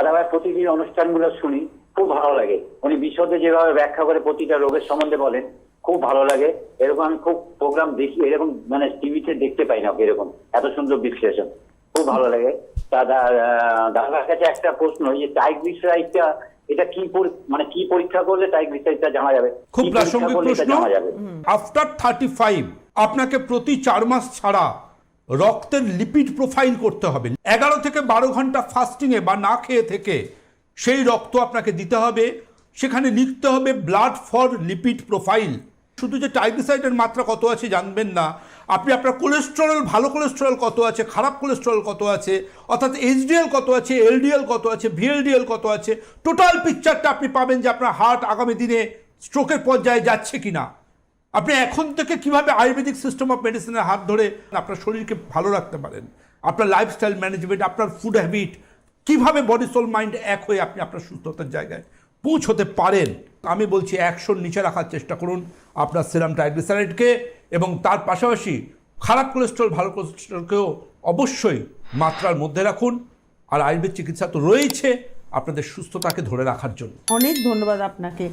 দাদাভাই প্রতিদিন অনুষ্ঠানগুলো শুনি খুব ভালো লাগে। উনি বিশদে যেভাবে ব্যাখ্যা করে প্রতিটা রোগের সম্বন্ধে বলেন খুব ভালো লাগে। এরকম আমি খুব প্রোগ্রাম দেখি এরকম মানে টিভিতে দেখতে পাই না এরকম। এত সুন্দর বিশ্লেষণ। খুব ভালো লাগে। দাদা আহ, দাদার কাছে একটা প্রশ্ন যে ট্রাইগ্লিসারাইডটা এটা কি মানে কি পরীক্ষা করলে ট্রাইগ্লিসারাইডটা জানা যাবে? খুব প্রাসঙ্গিক প্রশ্ন। জানা যাবে? আফটার থার্টি ফাইভ আপনাকে প্রতি চার মাস ছাড়া রক্তের লিপিড প্রোফাইল করতে হবে। এগারো থেকে বারো ঘণ্টা ফাস্টিংয়ে বা না খেয়ে থেকে সেই রক্ত আপনাকে দিতে হবে। সেখানে লিখতে হবে ব্লাড ফর লিপিড প্রোফাইল শুধু যে ট্রাইগ্লিসাইডের মাত্রা কত আছে জানবেন না। আপনি আপনার কোলেস্টেরল ভালো কোলেস্টেরল কত আছে, খারাপ কোলেস্টেরল কত আছে, অর্থাৎ এইচডিএল কত আছে এলডিএল কত আছে ভিএলডিএল কত আছে টোটাল পিকচারটা আপনি পাবেন যে আপনার হার্ট আগামী দিনে স্ট্রোকের পর্যায়ে যাচ্ছে কিনা। আপনি এখন থেকে কীভাবে আয়ুর্বেদিক সিস্টেম অফ মেডিসিনের হাত ধরে আপনার শরীরকে ভালো রাখতে পারেন? আপনার লাইফস্টাইল ম্যানেজমেন্ট আপনার ফুড হ্যাবিট কীভাবে বডি সোল মাইন্ড এক হয়ে আপনি আপনার সুস্থতার জায়গায় পৌঁছতে পারেন? আমি বলছি একশোর নিচে রাখার চেষ্টা করুন আপনার সেরাম ট্রাইগ্লিসারাইডকে এবং তার পাশাপাশি খারাপ কোলেস্ট্রল ভালো কোলেস্ট্রলকেও অবশ্যই মাত্রার মধ্যে রাখুন। আর আয়ুর্বেদ চিকিৎসা তো রয়েছে আপনাদের সুস্থতাকে ধরে রাখার জন্য। অনেক ধন্যবাদ আপনাকে।